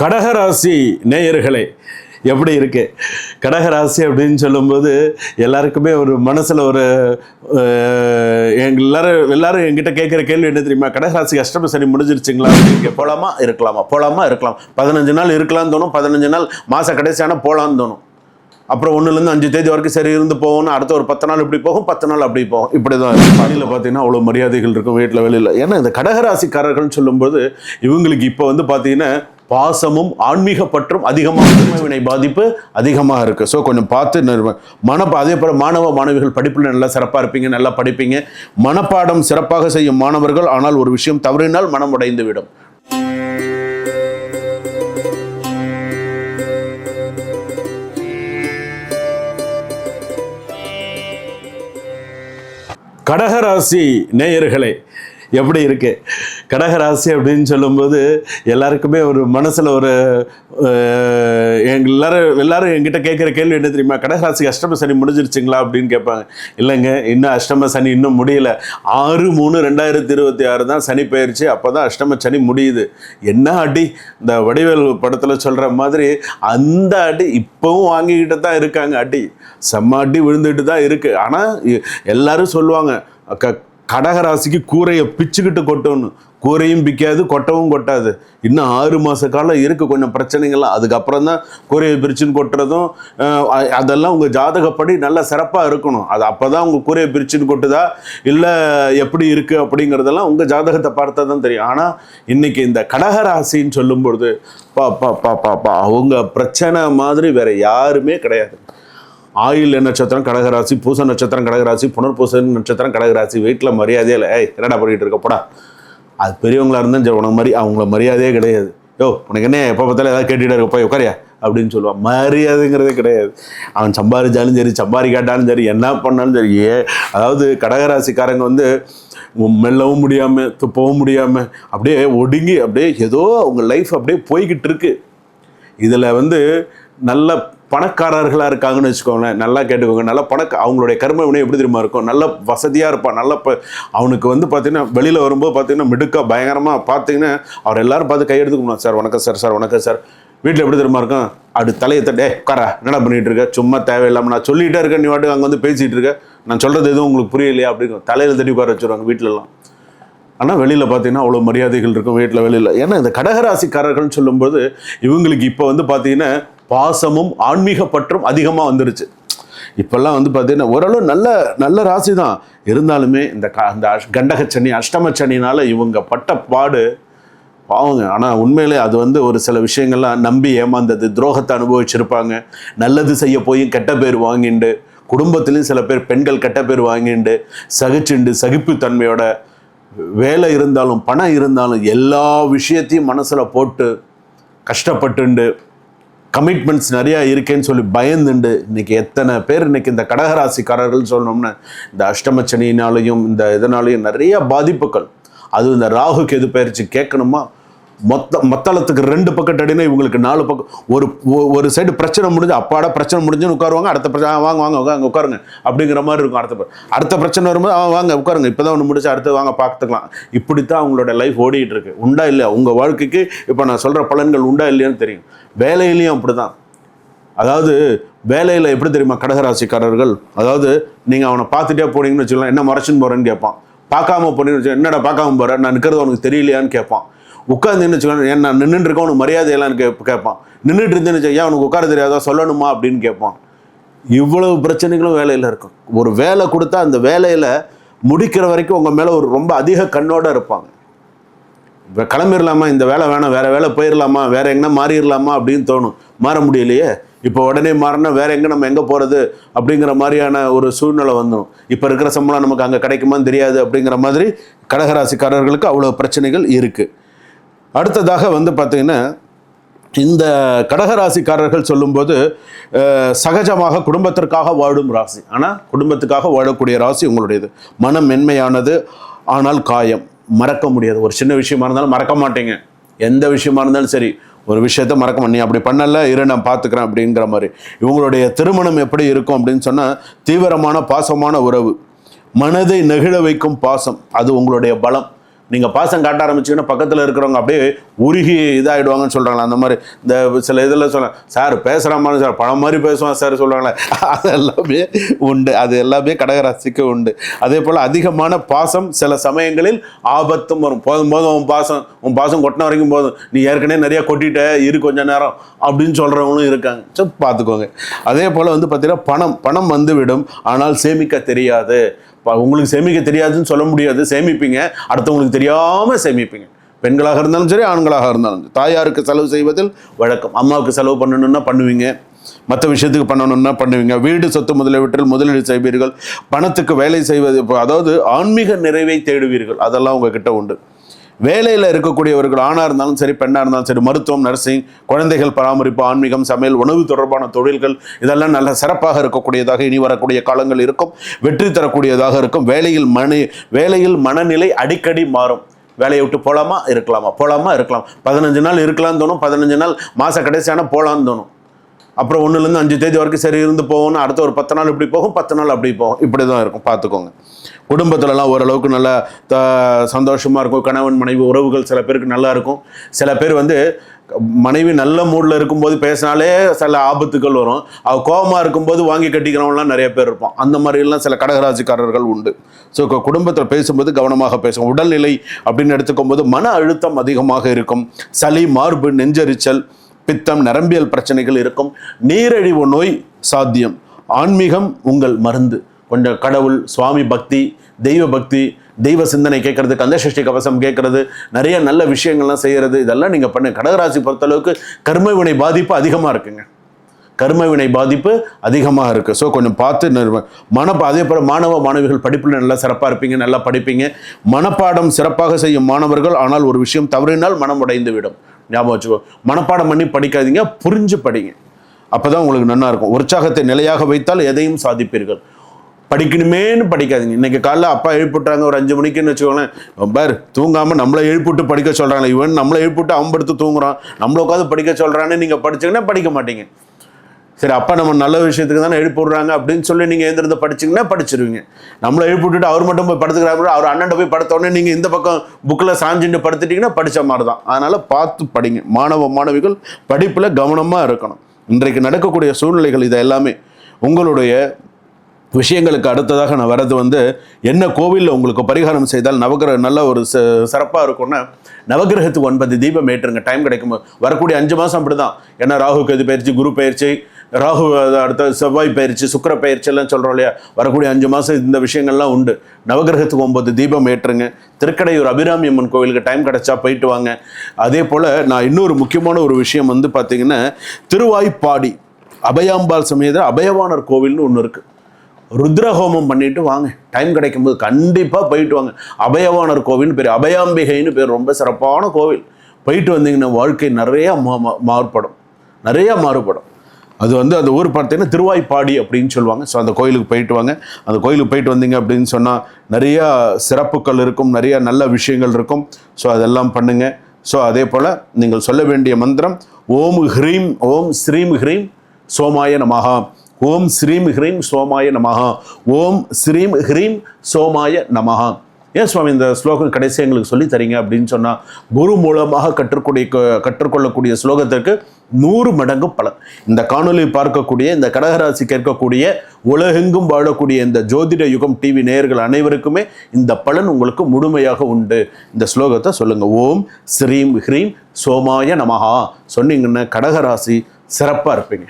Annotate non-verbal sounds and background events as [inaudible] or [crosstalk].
கடகராசி நேயர்களே எப்படி இருக்கு? கடகராசி அப்படின்னு சொல்லும்போது எல்லாருக்குமே ஒரு மனசில் ஒரு எல்லாரும் எல்லாரும் எங்கிட்ட கேட்குற கேள்வி என்ன தெரியுமா? கடகராசி அஷ்டம சரி முடிஞ்சிருச்சுங்களா? அப்படின்னு போகலாமா இருக்கலாமா? போகலாமா இருக்கலாம். பதினஞ்சு நாள் இருக்கலாம்னு தோணும். பதினஞ்சு நாள் மாத கடைசியான போகலான்னு தோணும். அப்புறம் ஒன்றுலேருந்து அஞ்சு தேதி வரைக்கும் சரி இருந்து போகணும். அடுத்த ஒரு பத்து நாள் இப்படி போகும். பத்து நாள் அப்படி போகும். இப்படி தான் பணியில் பார்த்தீங்கன்னா அவ்வளோ மரியாதைகள் இருக்கும். வீட்டில் வெளியில் ஏன்னா இந்த கடகராசிக்காரர்கள்னு சொல்லும்போது இவங்களுக்கு இப்போ வந்து பார்த்தீங்கன்னா பாசமும் ஆன்மீக பற்றும் அதிகமாக வினை பாதிப்பு அதிகமாக இருக்குது ஸோ கொஞ்சம் பார்த்து மன மனப்பா அதே போல் மாணவ மாணவிகள் படிப்பில் நல்லா சிறப்பாக இருப்பீங்க நல்லா படிப்பீங்க. மனப்பாடம் சிறப்பாக செய்யும் மாணவர்கள் ஆனால் ஒரு விஷயம் தவறினால் மனம் உடைந்து விடும் கடகராசி நேயர்களே எப்படி இருக்கு? கடகராசி அப்படின்னு சொல்லும்போது எல்லாருக்குமே ஒரு மனசில் ஒரு எங்கள் எல்லாரும் எல்லாரும் எங்கிட்ட கேட்குற கேள்வி என்ன தெரியுமா? கடகராசி அஷ்டம சனி முடிஞ்சிருச்சுங்களா அப்படின்னு கேட்பாங்க. இல்லைங்க இன்னும் அஷ்டம சனி இன்னும் முடியல. ஆறு மூணு ரெண்டாயிரத்தி இருபத்தி ஆறு தான் சனி பயிற்சி. அப்போ தான் அஷ்டம சனி முடியுது. என்ன அடி? இந்த வடிவேல் படத்தில் சொல்கிற மாதிரி அந்த அடி இப்போவும் வாங்கிக்கிட்டு தான் இருக்காங்க அடி. செம்ம அடி விழுந்துட்டு தான் இருக்குது ஆனால் எல்லாரும் சொல்லுவாங்க க கடகராசிக்கு கூரையை பிச்சுக்கிட்டு கொட்டணும் கூரையும் பிக்காது கொட்டவும் கொட்டாது. இன்னும் ஆறு மாத காலம் இருக்குது கொஞ்சம் பிரச்சனைகள்லாம். அதுக்கப்புறம் தான் கூரையை பிரிச்சுன்னு கொட்டுறதும் அதெல்லாம் உங்கள் ஜாதகப்படி நல்லா சிறப்பாக இருக்கணும். அது அப்போ தான் உங்கள் கூரையை பிரிச்சுன்னு கொட்டுதா? இல்லை எப்படி இருக்குது அப்படிங்கிறதெல்லாம் உங்கள் ஜாதகத்தை பார்த்தா தான் தெரியும். ஆனால் இன்றைக்கி இந்த கடகராசின்னு சொல்லும்பொழுது பா பா பா பா பா அவங்க பிரச்சனை மாதிரி வேறு யாருமே கிடையாது. ஆயில் நட்சத்திரம் கடகராசி பூச நட்சத்திரம் கடகராசி புனர்பூச நட்சத்திரம் கடகராசி வீட்டில் மரியாதையே இல்லை. ஏய் என்னடா பண்ணிகிட்டு இருக்க? போடா. அது பெரியவங்களாக இருந்தால் சரி, உனக்கு மாதிரி அவங்கள மரியாதையே கிடையாது. யோ உனக்கு என்ன எப்போ பார்த்தாலும் ஏதாவது கேட்டுகிட்டே இருக்க போய் உட்காரியா? அப்படின்னு சொல்லுவான் மரியாதைங்கிறதே கிடையாது. அவன் சம்பாதிச்சாலும் சரி சம்பாதிக்காட்டாலும் சரி என்ன பண்ணாலும் சரி ஏ அதாவது கடகராசிக்காரங்க வந்து மெல்லவும் முடியாமல் துப்பவும் முடியாமல் அப்படியே ஒடுங்கி அப்படியே ஏதோ அவங்க லைஃப் அப்படியே போய்கிட்டு இருக்கு. இதில் வந்து நல்ல பணக்காரர்களாக இருக்காங்கன்னு வச்சுக்கோங்களேன். நல்லா கேட்டுக்கோங்க. நல்லா பணக்க அவங்களுடைய கர்ம வினை எப்படி தெரியுமா இருக்கும்? நல்ல வசதியாக இருப்பான். நல்ல ப அவனுக்கு வந்து பார்த்தீங்கன்னா வெளியில் வரும்போது பார்த்தீங்கன்னா மிடுக்க பயங்கரமாக பார்த்தீங்கன்னா அவர் எல்லாரும் பார்த்து கையெடுத்துக்கணும் சார் வணக்கம் சார் சார் வணக்கம் சார். வீட்டில் எப்படி தெரியுமா இருக்கும்? அப்படி தலையை தட்டே உட்காரா என்னடா பண்ணிகிட்டு இருக்க? சும்மா தேவையில்லாமல் நான் சொல்லிகிட்டே இருக்கேன். நீ வாட்டுக்கு அங்கே வந்து பேசிகிட்டு இருக்கேன் நான் சொல்கிறது எதுவும் உங்களுக்கு புரியலையா? அப்படின்னு தலையில் தட்டி உட்கார வச்சுருவாங்க வீட்டிலலாம் ஆனால் வெளியில் பார்த்தீங்கன்னா அவ்வளோ மரியாதைகள் இருக்கும். வீட்டில் வெளியில். ஏன்னா இந்த கடகராசிக்காரர்கள்னு சொல்லும்போது இவங்களுக்கு இப்போ வந்து பார்த்தீங்கன்னா பாசமும் ஆன்மீக பற்றும் அதிகமாக வந்துருச்சு. இப்போல்லாம் வந்து பார்த்தீங்கன்னா ஓரளவு நல்ல நல்ல ராசி தான். இருந்தாலுமே இந்த க அந்த அஷ்- கண்டகச்சனி அஷ்டமச்சனினால் இவங்க பட்ட பாடு பாவங்க. ஆனால் உண்மையிலே அது வந்து ஒரு சில விஷயங்கள்லாம் நம்பி ஏமாந்தது துரோகத்தை அனுபவிச்சிருப்பாங்க. நல்லது செய்ய போய் கெட்ட பேர் வாங்கிண்டு குடும்பத்திலையும் சில பேர் பெண்கள் கெட்ட பேர் வாங்கிண்டு சகிச்சுண்டு சகிப்புத்தன்மையோட வேலை இருந்தாலும் பணம் இருந்தாலும் எல்லா விஷயத்தையும் மனசில் போட்டு கஷ்டப்பட்டுண்டு கமிட்மெண்ட்ஸ் நிறையா இருக்கேன்னு சொல்லி பயந்துண்டு. இன்னைக்கு எத்தனை பேர் இன்னைக்கு இந்த கடகராசிக்காரர்கள் சொல்லணும்னா இந்த அஷ்டமச்சனியினாலையும் இந்த இதனாலையும் நிறைய பாதிப்புகள். அது இந்த ராகு கேது பயிற்சி கேட்கணுமா? மொத்த மத்தளத்துக்கு ரெண்டு பக்கத்து அடினா இவங்களுக்கு நாலு பக்கம் ஒரு ஒரு சைடு பிரச்சனை முடிஞ்சு அப்பாடா பிரச்சனை முடிஞ்சுன்னு உட்காருவாங்க அடுத்த பிரச்சனை வாங்க வாங்க வாங்க உட்காருங்க அப்படிங்கிற மாதிரி இருக்கும் அடுத்த அடுத்த பிரச்சனை வரும்போது "ஆ, வாங்க உட்காருங்க இப்போ தான் ஒன்று முடிச்சு அடுத்து வாங்க பார்த்துக்கலாம் இப்படித்தான் அவங்களோட லைஃப் ஓடிட்டு இருக்கு. உண்டா இல்லையா? உங்கள் வாழ்க்கைக்கு இப்போ நான் சொல்கிற பலன்கள் உண்டா இல்லையான்னு தெரியும். வேலையிலையும் அப்படிதான் அதாவது வேலையில் எப்படி தெரியுமா? கடகராசிக்காரர்கள் அதாவது நீங்கள் அவனை பார்த்துட்டே போனீங்கன்னு வச்சுக்கலாம் என்ன மறைச்சுன்னு போகிறேன்னு கேட்பான். பார்க்காம போனீங்கன்னு வச்சு என்னடா பார்க்காம போகிறேன் நான் நிற்கிறது உனக்கு தெரியலையான்னு கேட்பான். உட்காந்துன்னு வச்சுக்கோங்க. ஏன் நான் நின்றுட்டு இருக்கேன் உனக்கு மரியாதையெல்லாம் கே கேட்பான். நின்றுட்டு இருந்தேன்னு வச்சுக்கோ, ஏன் உனக்கு உட்கார தெரியாதா? சொல்லணுமா? அப்படின்னு கேட்பான். இவ்வளவு பிரச்சனைகளும் வேலையில் இருக்கும். ஒரு வேலை கொடுத்தா அந்த வேலையில் முடிக்கிற வரைக்கும் உங்கள் மேலே ஒரு ரொம்ப அதிக கண்ணோடு இருப்பாங்க. இப்போ கிளம்பிடலாமா இந்த வேலை வேணாம். வேறு வேலை போயிடலாமா வேறு எங்கன்னா மாறிடலாமா அப்படின்னு தோணும். மாற முடியலையே. இப்போ உடனே மாறினா வேற எங்கே நம்ம எங்கே போகிறது அப்படிங்கிற மாதிரியான ஒரு சூழ்நிலை வந்துடும் இப்போ இருக்கிற சம்பளம் நமக்கு அங்கே கிடைக்குமான்னு தெரியாது அப்படிங்கிற மாதிரி கடகராசிக்காரர்களுக்கு அவ்வளோ பிரச்சனைகள் இருக்குது அடுத்ததாக வந்து பார்த்தீங்கன்னா இந்த கடகராசிக்காரர்கள் சொல்லும்போது சகஜமாக குடும்பத்திற்காக வாழும் ராசி. ஆனால் குடும்பத்துக்காக வாழக்கூடிய ராசி உங்களுடையது. மனம் மென்மையானது ஆனால் காயம். மறக்க முடியாது. ஒரு சின்ன விஷயமா இருந்தாலும் மறக்க மாட்டேங்க. எந்த விஷயமா இருந்தாலும் சரி ஒரு விஷயத்த மறக்க நீ அப்படி பண்ணல இரு நான் பார்த்துக்கிறேன் அப்படிங்கிற மாதிரி. இவங்களுடைய திருமணம் எப்படி இருக்கும் அப்படின்னு சொன்னால் தீவிரமான பாசமான உறவு. மனதை நெகிழ வைக்கும் பாசம். அது உங்களுடைய பலம். நீங்கள் பாசம் காட்ட ஆரம்பிச்சீங்கன்னா பக்கத்தில் இருக்கிறவங்க அப்படியே உருகி இதாகிடுவாங்கன்னு சொல்கிறாங்களா அந்த மாதிரி இந்த சில இதில் சொல்கிறேன் சார் பேசுகிறாமான்னு சார் பழம் மாதிரி பேசுவான் சார் சொல்கிறாங்களே [laughs] அது எல்லாமே உண்டு. அது எல்லாமே கடகராசிக்கு உண்டு. அதே போல் அதிகமான பாசம் சில சமயங்களில் ஆபத்தும் வரும். போதும் போதும் உன் பாசம் உன் பாசம் கொட்டின வரைக்கும் போதும். நீ ஏற்கனவே நிறையா கொட்டிட்ட இரு கொஞ்ச நேரம் அப்படின்னு சொல்கிறவங்களும் இருக்காங்க. ஸோ பார்த்துக்கோங்க அதே போல் வந்து பார்த்திங்கன்னா பணம் பணம் வந்துவிடும் ஆனால் சேமிக்க தெரியாது. உங்களுக்கு சேமிக்க தெரியாதுன்னு சொல்ல முடியாது. சேமிப்பீங்க. அடுத்தவங்களுக்கு தெரியாமல் சேமிப்பீங்க. பெண்களாக இருந்தாலும் சரி ஆண்களாக இருந்தாலும் சரி. தாயாருக்கு செலவு செய்வதில் வழக்கம். அம்மாவுக்கு செலவு பண்ணணும்னா பண்ணுவீங்க. மற்ற விஷயத்துக்கு பண்ணணும்னா பண்ணுவீங்க. வீடு சொத்து முதலீட்டில் முதலீடு செய்வீர்கள். பணத்துக்கு வேலை செய்வது அதாவது ஆன்மீக நிறைவை தேடுவீர்கள். அதெல்லாம் உங்ககிட்ட உண்டு. வேலையில் இருக்கக்கூடியவர்கள் ஆணாக இருந்தாலும் சரி பெண்ணாக இருந்தாலும் சரி மருத்துவம் நர்சிங் குழந்தைகள் பராமரிப்பு ஆன்மீகம் சமையல் உணவு தொடர்பான தொழில்கள் இதெல்லாம் நல்ல சிறப்பாக இருக்கக்கூடியதாக இனி வரக்கூடிய காலங்கள் இருக்கும். வெற்றி தரக்கூடியதாக இருக்கும். வேலையில் மன வேலையில் மனநிலை அடிக்கடி மாறும். வேலையை விட்டு போகலாமா இருக்கலாமா? போகலாமா இருக்கலாம். பதினஞ்சு நாள் இருக்கலாம்னு தோணும். பதினஞ்சு நாள் மாத கடைசியான போகலான்னு தோணும். அப்புறம் ஒன்றுலேருந்து அஞ்சு தேதி வரைக்கும் சரி இருந்து போகணும் அடுத்த ஒரு பத்து நாள் இப்படி போகும் பத்து நாள் அப்படி போகும். இப்படி தான் இருக்கும். பார்த்துக்கோங்க. குடும்பத்துலலாம் ஓரளவுக்கு நல்லா த சந்தோஷமாக இருக்கும். கணவன் மனைவி உறவுகள் சில பேருக்கு நல்லா இருக்கும். சில பேர் வந்து மனைவி நல்ல மூடில் இருக்கும்போது பேசினாலே சில ஆபத்துகள் வரும். அவ கோபமாக இருக்கும்போது வாங்கி கட்டிக்கிறவங்களாம் நிறைய பேர் இருப்பான். அந்த மாதிரிலாம் சில கடகராசிக்காரர்கள் உண்டு. ஸோ குடும்பத்தில் பேசும்போது கவனமாக பேசும் உடல்நிலை அப்படின்னு எடுத்துக்கும் போது மன அழுத்தம் அதிகமாக இருக்கும். சளி மார்பு நெஞ்சரிச்சல் பித்தம் நரம்பியல் பிரச்சனைகள் இருக்கும். நீரிழிவு நோய் சாத்தியம். ஆன்மீகம் உங்கள் மருந்து. கொஞ்சம் கடவுள் சுவாமி பக்தி தெய்வ பக்தி தெய்வ சிந்தனை கேட்கறது கந்தசஷ்டி கவசம் கேட்கறது நிறைய நல்ல விஷயங்கள்லாம் செய்கிறது இதெல்லாம் நீங்கள் பண்ணு. கடகராசி பொறுத்தளவுக்கு கர்ம வினை பாதிப்பு அதிகமாக இருக்குங்க. கர்மவினை பாதிப்பு அதிகமாக இருக்குது ஸோ கொஞ்சம் பார்த்து நிறுவ- மன அதே போல் மாணவ மாணவிகள் படிப்பில் நல்லா சிறப்பாக இருப்பீங்க நல்லா படிப்பீங்க. மனப்பாடம் சிறப்பாக செய்யும் மாணவர்கள் ஆனால் ஒரு விஷயம் தவறினால் மனம் உடைந்து விடும். ஞாபகம் வச்சுக்கோ. மனப்பாடம் பண்ணி படிக்காதீங்க புரிஞ்சு படிங்க. அப்போ தான் உங்களுக்கு நல்லா இருக்கும். உற்சாகத்தை நிலையாக வைத்தால் எதையும் சாதிப்பீர்கள். படிக்கணுமேன்னு படிக்காதீங்க. இன்னைக்கு காலைல அப்பா எழுப்பிட்டாங்க ஒரு அஞ்சு மணிக்குன்னு வச்சுக்கோங்களேன். பார் தூங்காமல் நம்மளை எழுப்பிட்டு படிக்க சொல்கிறாங்க இவன் நம்மளை எழுப்பிட்டு அவன் படுத்து தூங்குறான். நம்மளை உட்காந்து படிக்க சொல்கிறான்னு நீங்கள் படிச்சீங்கன்னா படிக்க மாட்டீங்க. சரி அப்பா நம்ம நல்ல விஷயத்துக்கு தானே எழுப்பி விடுறாங்க அப்படின்னு சொல்லி நீங்கள் எழுந்திருந்து படிச்சீங்கன்னா படிச்சிருவீங்க. நம்மளை எழுப்பி விட்டுட்டு அவர் மட்டும் போய் படுத்துக்கிறாரு அவர் அண்ணன் போய் படுத்தோடனே நீங்கள் இந்த பக்கம் புக்கில் சாஞ்சிட்டு படுத்துட்டீங்கன்னா படித்த மாதிரி தான் அதனால் பார்த்து படிங்க. மாணவ மாணவிகள் படிப்பில் கவனமாக இருக்கணும். இன்றைக்கு நடக்கக்கூடிய சூழ்நிலைகள் இது எல்லாமே. உங்களுடைய விஷயங்களுக்கு அடுத்ததாக நான் வர்றது வந்து என்ன கோவிலில் உங்களுக்கு பரிகாரம் செய்தால் நவகிரக நல்ல ஒரு ச சிறப்பாக இருக்கும்னா நவகிரகத்துக்கு ஒன்பது தீபம் ஏற்றுங்க. டைம் கிடைக்கும் வரக்கூடிய அஞ்சு மாதம் அப்படி தான் ஏன்னா ராகு கேது பயிற்சி குரு பயிற்சி ராகு அடுத்த செவ்வாய் பயிற்சி சுக்கிர பயிற்சி எல்லாம் சொல்கிறோம் இல்லையா? வரக்கூடிய அஞ்சு மாதம் இந்த விஷயங்கள்லாம் உண்டு. நவகிரகத்துக்கு ஒம்பது தீபம் ஏற்றுங்க. திருக்கடையூர் அபிராமி அம்மன் கோவிலுக்கு டைம் கிடைச்சா போயிட்டு வாங்க. அதே போல் நான் இன்னொரு முக்கியமான ஒரு விஷயம் வந்து பார்த்தீங்கன்னா திருவாய்ப்பாடி அபயாம்பாள் சமயத்தில் அபயவானர் கோவில்னு ஒன்று இருக்குது ருத்ரஹோமம் பண்ணிட்டு வாங்க. டைம் கிடைக்கும்போது கண்டிப்பாக போயிட்டு வாங்க. அபயவானர் கோவில்னு பேர் அபயாம்பிகைன்னு பேர் ரொம்ப சிறப்பான கோவில். போயிட்டு வந்தீங்கன்னா வாழ்க்கை நிறையா மா- மா- மாறுபடும். நிறையா மாறுபடும். அது வந்து அந்த ஊர் பார்த்தீங்கன்னா திருவாய்ப்பாடி அப்படின்னு சொல்லுவாங்க. ஸோ அந்த கோயிலுக்கு போயிட்டு வாங்க. அந்த கோயிலுக்கு போயிட்டு வந்தீங்க அப்படின்னு சொன்னால் நிறையா சிறப்புகள் இருக்கும். நிறைய நல்ல விஷயங்கள் இருக்கும். ஸோ அதெல்லாம் பண்ணுங்கள் ஸோ அதே போல் நீங்கள் சொல்ல வேண்டிய மந்திரம் ஓம் ஹ்ரீம் ஓம் ஸ்ரீம் ஹ்ரீம் சோமாய நமகா ஓம் ஸ்ரீம் ஹ்ரீம் சோமாய நமகா ஓம் ஸ்ரீம் ஹ்ரீம் சோமாய நமகா ஏன் சுவாமி இந்த ஸ்லோகம் கடைசி எங்களுக்கு சொல்லி தரீங்க அப்படின்னு சொன்னால் குரு மூலமாக கற்றுக்கூடிய கற்றுக்கொள்ளக்கூடிய ஸ்லோகத்திற்கு நூறு மடங்கு பலன். இந்த காணொலி பார்க்கக்கூடிய இந்த கடகராசி கேட்கக்கூடிய உலகெங்கும் வாழக்கூடிய இந்த ஜோதிட யுகம் டிவி நேயர்கள் அனைவருக்குமே இந்த பலன் உங்களுக்கு முழுமையாக உண்டு. இந்த ஸ்லோகத்தை சொல்லுங்க. ஓம் ஸ்ரீம் ஹ்ரீம் சோமாய நமஹா. சொன்னீங்கன்னா கடகராசி சிறப்பாக இருப்பீங்க.